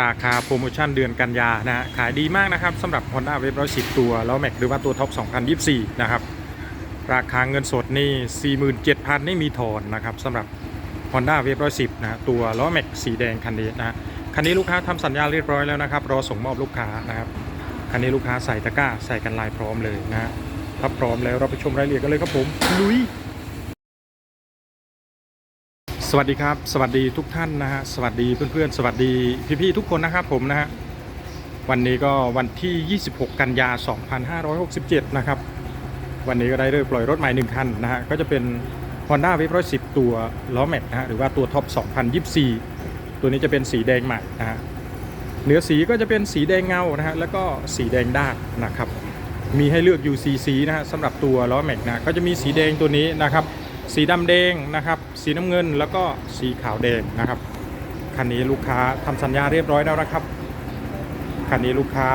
ราคาโปรโมชั่นเดือนกันยานะฮะขายดีมากนะครับสำหรับ Honda w a v e 110 ตัวแล้วแม็กหรือว่าตัวท็อป 2024 นะครับ ราคาเงินสดนี่ 47,000 ไม่มีถอนนะครับสำหรับ Honda w a v e 110นะฮะตัวล้อแม็กสีแดงคันนี้นะคันนี้ลูกค้าทำสัญญาเรียบร้อยแล้วนะครับ รอส่งมอบลูกค้านะครับคันนี้ลูกค้าใส่ตะกร้าใส่กันลายพร้อมเลยนะถ้าพร้อมแล้วเราไปชมรายละเอียดกันเลยครับผมลุย สวัสดีครับ สวัสดีทุกท่านนะฮะสวัสดีเพื่อนๆ สวัสดีพี่ๆทุกคนนะครับผมนะฮะวันนี้ก็วันที่ 26 กันยา 2567 นะครับ วันนี้ก็ได้เริ่มปล่อยรถใหม่หนึ่งคันนะฮะก็จะเป็น Honda w a v e 110 ตัวล้อแม็กนะฮะหรือว่าตัวท็อป 2024 ตัวนี้จะเป็นสีแดงใหม่นะฮะเนื้อสีก็จะเป็นสีแดงเงานะฮะแล้วก็สีแดงด้านนะครับ มีให้เลือกอยู่สีสีนะฮะสำหรับตัวล้อแม็กนะก็จะมีสีแดงตัวนี้นะครับ สีดำแดงนะครับ สีน้ำเงินแล้วก็สีขาวแดงนะครับคันนี้ลูกค้าทำสัญญาเรียบร้อยแล้วนะครับคันนี้ลูกค้า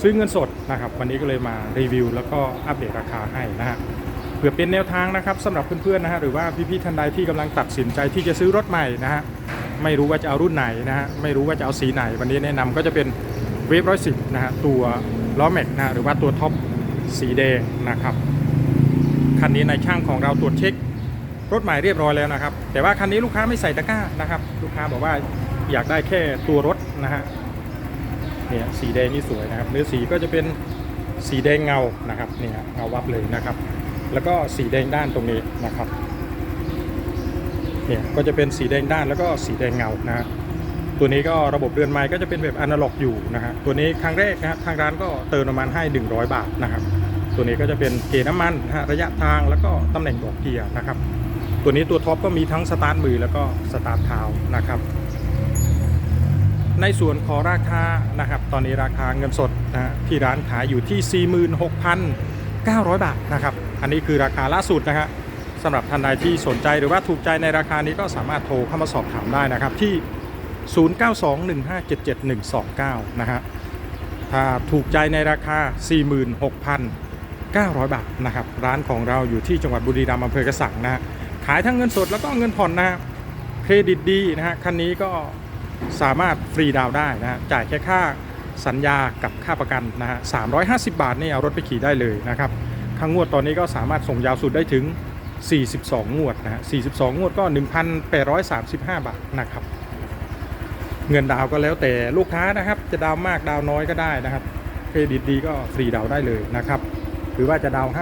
ซื้อเงินสดนะครับ วันนี้ก็เลยมารีวิว แล้วก็อัปเดตราคาให้นะฮะเพื่อเป็นแนวทางนะครับสำหรับเพื่อนๆนะฮะหรือว่าพี่ๆท่านใดที่กำลังตัดสินใจที่จะซื้อรถใหม่นะฮะไม่รู้ว่าจะเอารุ่นไหนนะฮะไม่รู้ว่าจะเอาสีไหน วันนี้แนะนำก็จะเป็นเวฟร้อยสิบนะฮะตัวล้อแม็กนะฮะหรือว่าตัวท็อปสีแดงนะครับ คันนี้ในช่างของเราตรวจเช็ครถใหม่เรียบร้อยแล้วนะครับ แต่ว่าคันนี้ลูกค้าไม่ใส่ตะกร้านะครับ ลูกค้าบอกว่าอยากได้แค่ตัวรถนะฮะเนี่ยสีแดงนี่สวยนะครับ เนื้อสีก็จะเป็นสีแดงเงานะครับเนี่ยเงาวับเลยนะครับ แล้วก็สีแดงด้านตรงนี้นะครับเนี่ยก็จะเป็นสีแดงด้านแล้วก็สีแดงเงานะตัวนี้ก็ระบบเรือนไม้ก็จะเป็นแบบอนาล็อกอยู่นะฮะตัวนี้ครั้งแรกนะครับทางร้านก็เติมน้ำมันให้ 100 บาทนะครับ ตัวนี้ก็จะเป็นเกณฑ์น้ำมันนะฮะระยะทางแล้วก็ตำแหน่งบอกเกียร์นะครับ ตัวนี้ตัวท็อปก็มีทั้งสตาร์ทมือแล้วก็สตาร์ทเท้านะครับ ในส่วนของราคานะครับ ตอนนี้ราคาเงินสดนะฮะที่ร้านขายอยู่ที่ 46,900 บาทนะครับ อันนี้คือราคาล่าสุดนะฮะสำหรับท่านใดที่สนใจหรือว่าถูกใจในราคานี้ก็สามารถโทรเข้ามาสอบถามได้นะครับที่ 0921577129 นะฮะถ้าถูกใจในราคา 900 บาทนะครับ ร้านของเราอยู่ที่จังหวัดบุรีรัมย์อำเภอกระสังนะขายทั้งเงินสดแล้วก็เงินผ่อนนะเครดิตดีนะฮะคันนี้ก็สามารถฟรีดาวได้นะฮะจ่ายแค่ค่าสัญญากับค่าประกันนะฮะ350 บาทนี่เอารถไปขี่ได้เลยนะครับค่างวดตอนนี้ก็สามารถส่งยาวสุดได้ถึง 42 งวดนะฮะ42 งวดก็ 1,835 บาทนะครับ เงินดาวก็แล้วแต่ลูกค้านะครับ จะดาวมากดาวน้อยก็ได้นะครับ เครดิตดีก็ฟรีดาวได้เลยนะครับ หรือว่าจะดาวน์5,000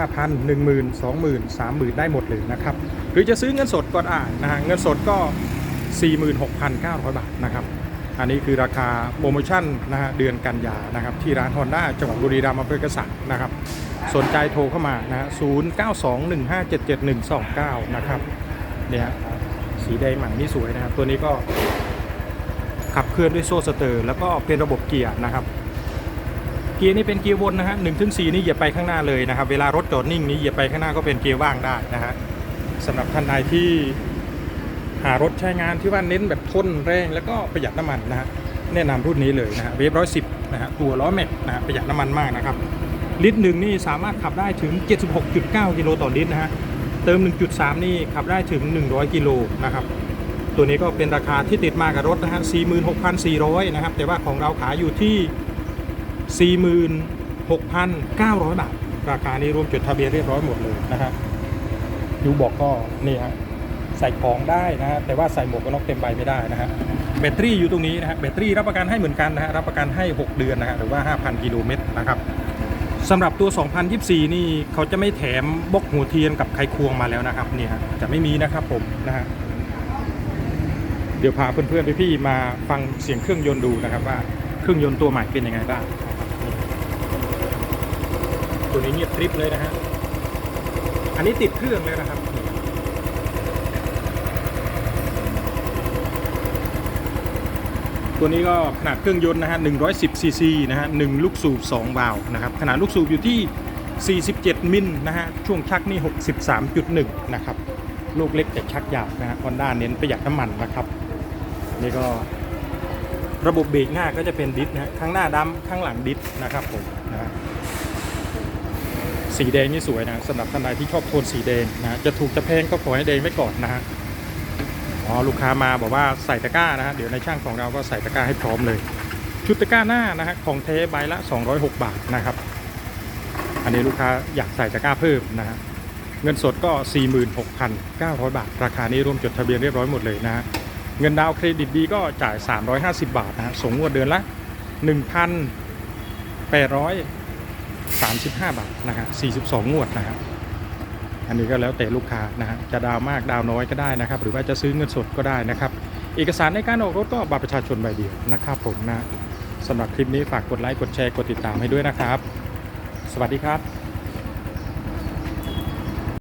10,000 20,000 30,000ได้หมดเลยนะครับ หรือจะซื้อเงินสดก็ได้นะฮะเงินสดก็ 46,900 บาทนะครับ อันนี้คือราคาโปรโมชั่นนะฮะเดือนกันยานะครับ ที่ร้านฮอนด้าจังหวัดบุรีรัมย์อำเภอกระสังนะครับ สนใจโทรเข้ามานะฮะ0921577129นะครับเนี่ยสีแดงใหม่นี่สวยนะครับ ตัวนี้ก็ขับเคลื่อนด้วยโซ่สเตอร์ แล้วก็เป็นระบบเกียร์นะครับ เกียร์นี่เป็นเกียร์วนนะฮะหนึ่งถึงสี่นี่เหยียบไปข้างหน้าเลยนะครับ เวลารถจอดนิ่งนี้เหยียบไปข้างหน้าก็เป็นเกียร์ว่างได้นะฮะสำหรับท่านใดที่หารถใช้งานที่ว่าเน้นแบบทนแรงแล้วก็ประหยัดน้ำมันนะฮะแนะนำรุ่นนี้เลยนะฮะเวฟร้อยสิบนะฮะตัวล้อแม็กนะฮะประหยัดน้ำมันมากนะครับ ลิตรหนึ่งนี่สามารถขับได้ถึง 76.9 กิโลต่อลิตรนะฮะเติม 1.3 นี่ขับได้ถึง 100 กิโลนะครับตัวนี้ก็เป็นราคาที่ติดมากับรถนะฮะ46,400 นะครับ แต่ว่าของเราขายอยู่ที่ 46,900 บาท ราคานี้รวมจดทะเบียนเรียบร้อยหมดเลยนะครับยูบอกก็นี่ฮะใส่ของได้นะฮะแต่ว่าใส่หมวกกันน็อกเต็มใบไม่ได้นะฮะแบตเตอรี่อยู่ตรงนี้นะฮะแบตเตอรี่รับประกันให้เหมือนกันนะฮะรับประกันให้ 6 เดือนนะฮะหรือว่า 5,000 กิโลเมตรนะครับสำหรับตัว 2024 นี่เขาจะไม่แถมบกหัวเทียนกับไขควงมาแล้วนะครับเนี่ยฮะจะไม่มีนะครับผมนะฮะเดี๋ยวพาเพื่อนๆพี่ๆมาฟังเสียงเครื่องยนต์ดูนะครับว่าเครื่องยนต์ตัวใหม่เป็นยังไงบ้าง ตัวนี้เงียบกริบเลยนะฮะ อันนี้ติดเครื่องเลยนะครับ ตัวนี้ก็ขนาดเครื่องยนต์นะฮะ110ซีซีนะฮะหนึ่งลูกสูบ2วาล์วนะครับ ขนาดลูกสูบอยู่ที่ 47 มิลนะฮะ ช่วงชักนี่ 63.1 นะครับ ลูกเล็กแต่ชักยาวนะฮะฮอนด้าเน้นประหยัดน้ำมันนะครับ นี่ก็ระบบเบรกหน้าก็จะเป็นดิสนะฮะข้างหน้าดำข้างหลังดิสนะครับผมนะฮะ สีแดงนี่สวยนะสำหรับท่านใดที่ชอบโทนสีแดงนะจะถูกจะแพงก็ขอให้แดงไว้ก่อนนะฮะอ๋อลูกค้ามาบอกว่าใส่ตะกร้านะฮะเดี๋ยวในช่างของเราก็ใส่ตะกร้าให้พร้อมเลย ชุดตะกร้าหน้านะฮะของเทใบละ 206 บาทนะครับ อันนี้ลูกค้าอยากใส่ตะกร้าเพิ่มนะฮะเงินสดก็ 46,900 บาท ราคานี้รวมจดทะเบียนเรียบร้อยหมดเลยนะฮะเงินดาวเครดิตดีก็จ่าย 350 บาทนะฮะส่งงวดเดือนละ 35 บาทนะฮะ42 งวดนะฮะอันนี้ก็แล้วแต่ลูกค้านะฮะจะดาวมากดาวน้อยก็ได้นะครับ หรือว่าจะซื้อเงินสดก็ได้นะครับ เอกสารในการออกรถก็บัตรประชาชนใบเดียวนะครับผมนะสำหรับคลิปนี้ฝากกดไลค์กดแชร์กดติดตามให้ด้วยนะครับ สวัสดีครับ